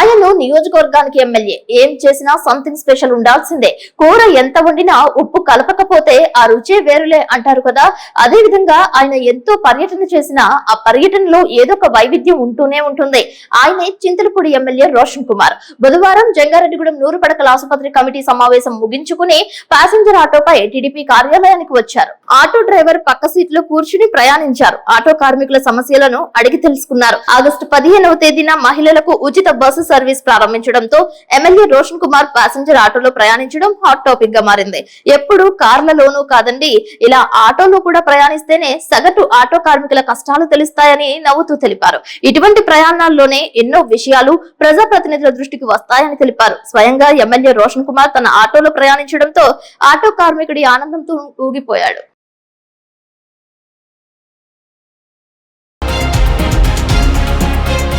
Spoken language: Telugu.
ఆయన్ను నియోజకవర్గానికి ఎమ్మెల్యే. ఏం చేసినా సంథింగ్ స్పెషల్ ఉండాల్సిందే. కూర ఎంత వండినా ఉప్పు కలపకపోతే ఆ రుచే వేరులే అంటారు కదా. అదే విధంగా ఆయన ఎంతో పర్యటన చేసినా ఆ పర్యటనలో ఏదో ఒక వైవిధ్యం ఉంటూనే ఉంటుంది. ఆయనే చింతలపూడి ఎమ్మెల్యే రోషన్ కుమార్. బుధవారం జంగారెడ్డిగూడెం నూరు పడకల ఆసుపత్రి కమిటీ సమావేశం ముగించుకుని ప్యాసింజర్ ఆటోపై టీడీపీ కార్యాలయానికి వచ్చారు. ఆటో డ్రైవర్ పక్క సీట్లో కూర్చుని ప్రయాణించారు. ఆటో కార్మికుల సమస్యలను అడిగి తెలుసుకున్నారు. ఆగస్టు పదిహేనవ తేదీన మహిళలకు ఉచిత బస్సు సర్వీస్ ప్రారంభించడంతో ఎమ్మెల్యే రోషన్ కుమార్ ప్యాసింజర్ ఆటోలో ప్రయాణించడం హాట్ టాపిక్గా మారింది. ఎప్పుడు కార్లలోనూ కాదండి ఇలా ఆటోలో కూడా ప్రయాణిస్తేనే సగటు ఆటో కార్మికుల కష్టాలు తెలుస్తాయని నవ్వుతూ తెలిపారు. ఇటువంటి ప్రయాణాల్లోనే ఎన్నో విషయాలు ప్రజాప్రతినిధుల దృష్టికి వస్తాయని తెలిపారు. స్వయంగా ఎమ్మెల్యే రోషన్ కుమార్ తన ఆటోలో ప్రయాణించడంతో ఆటో కార్మికుడి ఆనందంతో ఊగిపోయాడు.